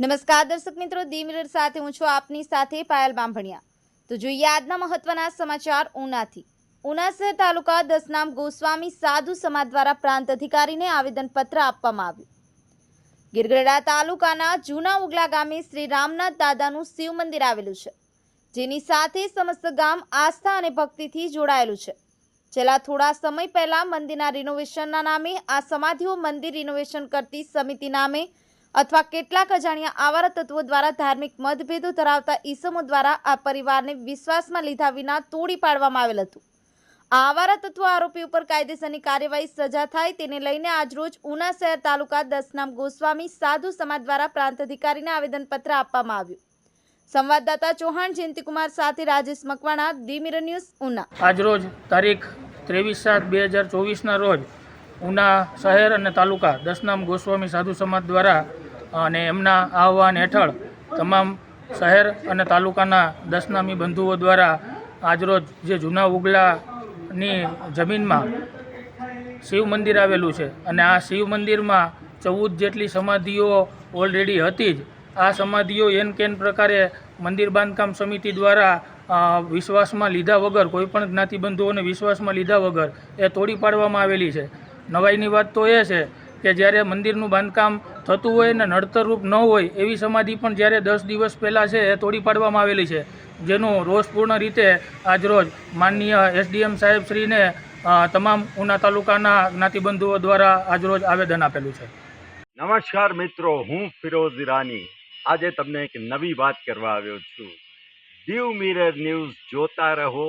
નમસ્કાર દર્શક મિત્રો દી મિરર સાથે હું છું આપની સાથે પાયલ બાંભણિયા. તો જોઈએ આજના મહત્વના સમાચાર ઉનાથી. ઉના શહેર તાલુકા દસનામ ગોસ્વામી સાધુ સમાજ દ્વારા પ્રાંત અધિકારીને આવેદનપત્ર આપવામાં આવ્યું. ગીરગઢડા તાલુકાના જૂના ઉગલા ગામે શ્રી રામનાથ દાદાનું શિવ મંદિર આવેલું છે, જેની સાથે સમસ્ત ગામ આસ્થા અને ભક્તિથી જોડાયેલું છે. છેલ્લા થોડા સમય પહેલા મંદિરના રિનોવેશનના નામે આ સમાધિઓ મંદિર રિનોવેશન કરતી સમિતિ નામે અથવા કેટલાક અજાણ્યા આવારા તત્વો દ્વારા ધાર્મિક મતભેદો ધરાવતા ઈસમો દ્વારા આ પરિવારને વિશ્વાસમાં લીધા વિના તોડી પાડવામાં આવેલ હતું. આ આવારા તત્વો આરોપી ઉપર કાયદેસરની કાર્યવાહી સજા થાય તેને લઈને આજરોજ ઉના શહેર તાલુકા દસનામ ગોસ્વામી સાધુ સમાજ દ્વારા પ્રાંત અધિકારીને આવેદનપત્ર આપવામાં આવ્યું. સંવાદદાતા ચૌહાણ, જયંતિકુમાર સાથે રાજેશ મકવાણા, ડી મિરર ન્યૂઝ ઉના. આજરોજ તારીખ ત્રેવીસ સાત બે હજાર ચોવીસના રોજ ઉના શહેર અને તાલુકા દસનામ ગોસ્વામી સાધુ સમાજ દ્વારા, અને એમના આહવાન હેઠળ તમામ શહેર અને તાલુકાના દસનામી બંધુઓ દ્વારા આજરોજ જે જૂના ઉગલાની જમીનમાં શિવ મંદિર આવેલું છે અને આ શિવ મંદિરમાં ચૌદ જેટલી સમાધિઓ ઓલરેડી હતી જ. આ સમાધિઓ એન કેન પ્રકારે મંદિર બાંધકામ સમિતિ દ્વારા વિશ્વાસમાં લીધા વગર કોઈપણ જ્ઞાતિબંધુઓને વિશ્વાસમાં લીધા વગર એ તોડી પાડવામાં આવેલી છે. નવાઈની વાત તો એ છે કે જ્યારે મંદિરનું બાંધકામ થતું હોય ને નડતરરૂપ ન હોય, એવી સમાધિ પણ જ્યારે દસ દિવસ પહેલાં છે એ તોડી પાડવામાં આવેલી છે. જેનું રોષપૂર્ણ રીતે આજરોજ માનનીય એસડીએમ સાહેબશ્રીને તમામ ઉના તાલુકાના જ્ઞાતિબંધુઓ દ્વારા આજરોજ આવેદન આપેલું છે. નમસ્કાર મિત્રો, હું ફિરોઝ ઈરાની. આજે તમને એક નવી વાત કરવા આવ્યો છું. દીવ મિરર ન્યૂઝ જોતા રહો